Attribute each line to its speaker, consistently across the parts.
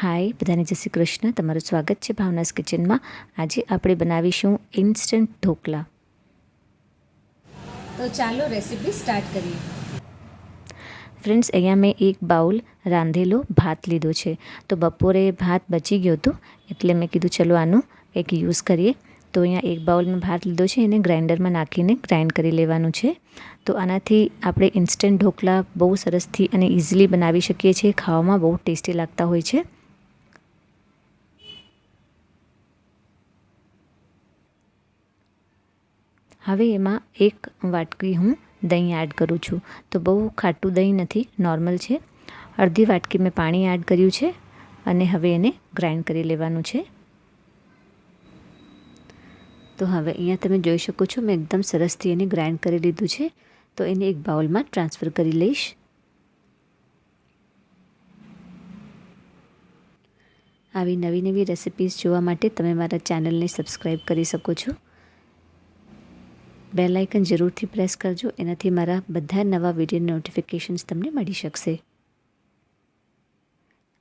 Speaker 1: હાય બધાને જય શ્રી કૃષ્ણ. તમારું સ્વાગત છે ભાવનાસ કિચનમાં. આજે આપણે બનાવીશું ઇન્સ્ટન્ટ ઢોકળા
Speaker 2: તો ચાલો રેસીપી સ્ટાર્ટ કરીએ.
Speaker 1: ફ્રેન્ડ્સ અહીંયા મેં એક બાઉલ રાંધેલો ભાત લીધો છે. તો બપોરે ભાત બચી ગયો હતો એટલે મેં કીધું ચલો આનું એક યુઝ કરીએ. તો અહીંયા એક બાઉલ મેં ભાત લીધો છે એને ગ્રાઇન્ડરમાં નાખીને ગ્રાઇન્ડ કરી લેવાનું છે. તો આનાથી આપણે ઇન્સ્ટન્ટ ઢોકળા બહુ સરસથી અને ઇઝીલી બનાવી શકીએ છીએ. ખાવામાં બહુ ટેસ્ટી લાગતા હોય છે. હવે એમાં એક વાટકી હું દહીં એડ કરું છું. તો બહુ ખાટું દહીં નથી નોર્મલ છે. અડધી વાટકી મેં પાણી એડ કર્યું છે અને હવે એને ગ્રાઇન્ડ કરી લેવાનું છે. તો હવે અહીંયા તમે જોઈ શકો છો મેં એકદમ સરસથી એને ગ્રાઇન્ડ કરી લીધું છે. તો એને એક બાઉલમાં ટ્રાન્સફર કરી લઈશ. આવી નવી નવી રેસિપીઝ જોવા માટે તમે મારા ચેનલને સબસ્ક્રાઈબ કરી શકો છો. બેલ આઇકન જરૂરથી પ્રેસ કરજો. એનાથી મારા બધા નવા વીડિયો નોટિફિકેશન્સ તમને મળી શકશે.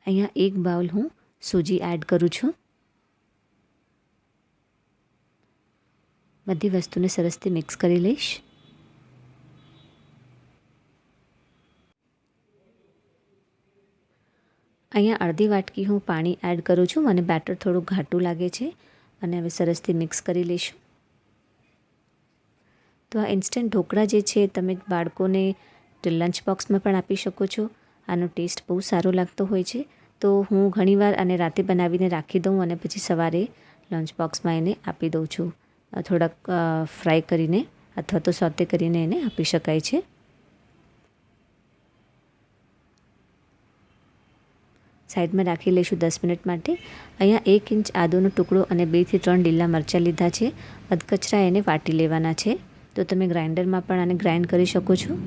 Speaker 1: અહીંયા એક બાઉલ હું સૂજી એડ કરું છું. બધી વસ્તુને સરસથી મિક્સ કરી લઈશ. અહીંયા અડધી વાટકી હું પાણી એડ કરું છું. મને બેટર થોડું ઘાટું લાગે છે. અને હવે સરસથી મિક્સ કરી લઈશું. તો આ ઇન્સ્ટન્ટ ઢોકળા જે છે, તમે બાળકોને લંચ બોક્સમાં પણ આપી શકો છો. આનો ટેસ્ટ બહુ સારો લાગતો હોય છે. તો હું ઘણીવાર આને રાતે બનાવીને રાખી દઉં અને પછી સવારે લંચ બોક્સમાં એને આપી દઉં છું. થોડાક ફ્રાય કરીને અથવા તો સોતે કરીને એને આપી શકાય છે. સાઈડમાં રાખી લઈશું દસ મિનિટ માટે. અહીંયા એક ઇંચ આદુનો ટુકડો અને બેથી ત્રણ લીલા મરચાં લીધા છે. અધકચરા એને વાટી લેવાના છે. તો તમે ગ્રાઇન્ડરમાં પણ આને ગ્રાઇન્ડ કરી શકો છો.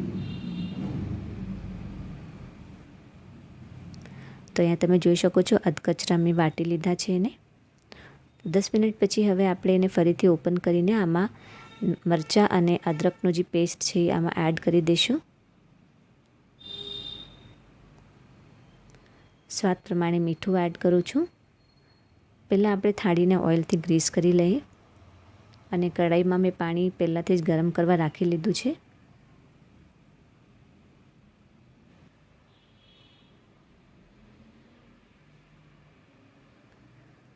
Speaker 1: તો અહીંયા તમે જોઈ શકો છો અધકચરા મેં વાટી લીધા છે એને. દસ મિનિટ પછી હવે આપણે એને ફરીથી ઓપન કરીને આમાં મરચાં અને અદરકનો જે પેસ્ટ છે આમાં એડ કરી દઈશું સ્વાદ પ્રમાણે મીઠું એડ કરું છું. પહેલાં આપણે થાળીને ઓઇલથી ગ્રીસ કરી લઈએ. અને કઢાઈમાં મેં પાણી પહેલાંથી જ ગરમ કરવા રાખી લીધું છે.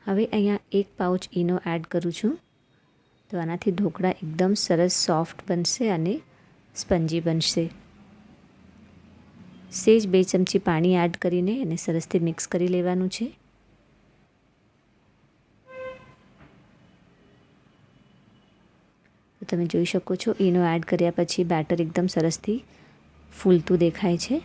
Speaker 1: હવે અહીંયા એક પાઉચ ઈનો એડ કરું છું. તો આનાથી ઢોકળા એકદમ સરસ સોફ્ટ બનશે અને સ્પંજી બનશે. સેજ બે ચમચી પાણી એડ કરીને એને સરસથી મિક્સ કરી લેવાનું છે. તમે જોઈ શકો છો ઈનો એડ કર્યા પછી બેટર એકદમ સરસથી ફૂલતું દેખાય છે.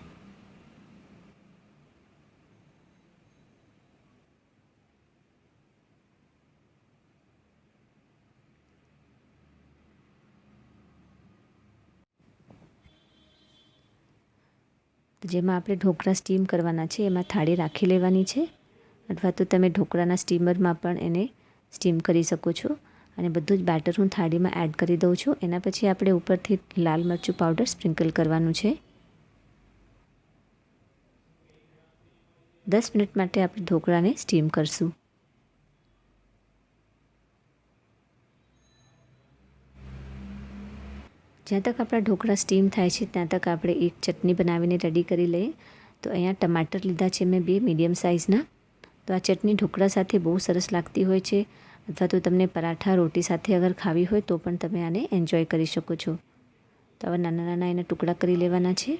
Speaker 1: જેમાં આપણે ઢોકળા સ્ટીમ કરવાના છે, એમાં થાળી રાખી લેવાની છે, અથવા તો તમે ઢોકળાના સ્ટીમરમાં પણ એને સ્ટીમ કરી શકો છો. અને બધું જ બેટર હું થાળીમાં એડ કરી દઉં છું. એના પછી આપણે ઉપરથી લાલ મરચું પાવડર સ્પ્રિંકલ કરવાનું છે. દસ મિનિટ માટે આપણે ઢોકળાને સ્ટીમ કરશું. જ્યાં તક આપણા ઢોકળા સ્ટીમ થાય છે, ત્યાં તક આપણે એક ચટણી બનાવીને રેડી કરી લઈએ. તો અહીંયા ટમાટર લીધા છે મેં બે મીડિયમ સાઇઝના તો આ ચટણી ઢોકળા સાથે બહુ સરસ લાગતી હોય છે. અથવા તો તમને પરાઠા રોટી સાથે અગર ખાવી હોય તો પણ તમે આને એન્જોય કરી શકો છો. તો હવે નાના નાના એના ટુકડા કરી લેવાના છે.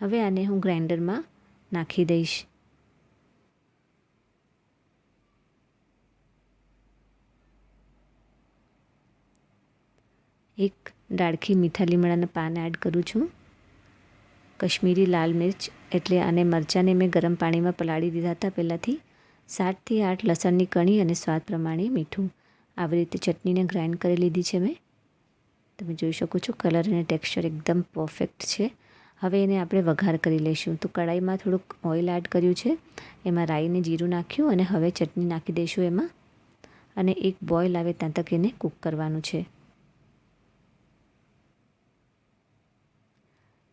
Speaker 1: હવે આને હું ગ્રાઇન્ડરમાં નાખી દઈશ. એક ડાળખી મીઠા લીમડાના પાન એડ કરું છું. કશ્મીરી લાલ મિર્ચ એટલે આને મરચાંને મેં ગરમ પાણીમાં પલાળી દીધા હતા પહેલાંથી. સાતથી આઠ લસણની કણી અને સ્વાદ પ્રમાણે મીઠું. આવી રીતે ચટણીને ગ્રાઇન્ડ કરી લીધી છે મેં. તમે જોઈ શકો છો કલર અને ટેક્સચર એકદમ પરફેક્ટ છે. હવે એને આપણે વઘાર કરી લઈશું. તો કઢાઈમાં થોડુંક ઓઇલ એડ કર્યું છે. એમાં રાઈને જીરું નાખ્યું અને હવે ચટણી નાખી દઈશું એમાં. અને એક બોઇલ આવે ત્યાં તક એને કૂક કરવાનું છે.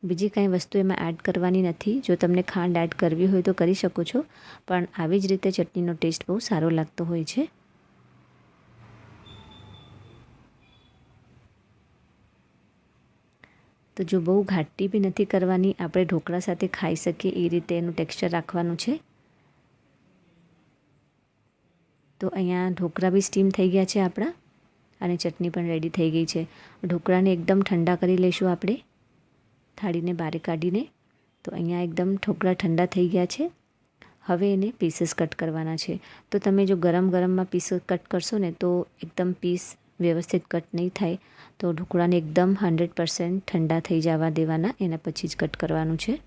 Speaker 1: બીજી કાંઈ વસ્તુ એમાં એડ કરવાની નથી. જો તમને ખાંડ એડ કરવી હોય તો કરી શકો છો. પણ આવી જ રીતે ચટણીનો ટેસ્ટ બહુ સારો લાગતો હોય છે. તો જો બહુ ઘાટી બી નથી કરવાની, આપણે ઢોકળા સાથે ખાઈ શકીએ, એ રીતે એનું ટેક્સચર રાખવાનું છે. તો અહીંયા ઢોકળા બી સ્ટીમ થઈ ગયા છે આપણા, અને ચટણી પણ રેડી થઈ ગઈ છે. ઢોકળાને એકદમ ઠંડા કરી લઈશું આપણે. થાળીને બહાર કાઢીને તો અહીંયા એકદમ ઢોકળા ઠંડા થઈ ગયા છે. હવે એને પીસીસ કટ કરવાના છે. તો તમે જો ગરમ ગરમમાં પીસ કટ કરશો ને તો એકદમ પીસ વ્યવસ્થિત કટ નહીં થાય. તો ઢોકળાને એકદમ હંડ્રેડ પર્સન્ટ ઠંડા થઈ જવા દેવાના. એના પછી જ કટ કરવાનું છે.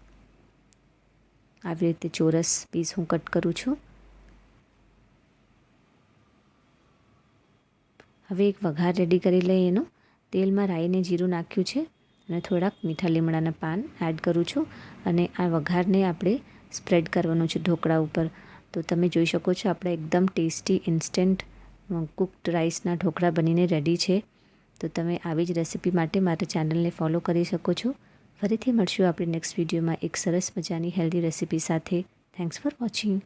Speaker 1: આવી રીતે ચોરસ પીસ હું કટ કરું છું. હવે એક વઘાર રેડી કરી લઈએ એનો. તેલમાં રાઈને જીરું નાખ્યું છે. અને થોડાક મીઠા લીમડાના પાન એડ કરું છું અને આ વઘારને આપણે સ્પ્રેડ કરવાનું છે ઢોકળા ઉપર. તો તમે જોઈ શકો છો આપણે એકદમ ટેસ્ટી ઇન્સ્ટન્ટ કુકડ રાઈસના ઢોકળા બનીને રેડી છે. તો તમે આવી જ રેસીપી માટે મારા ચેનલને ફોલો કરી શકો છો. ફરીથી મળશું આપણે નેક્સ્ટ વિડીયોમાં એક સરસ મજાની હેલ્ધી રેસીપી સાથે. Thanks for watching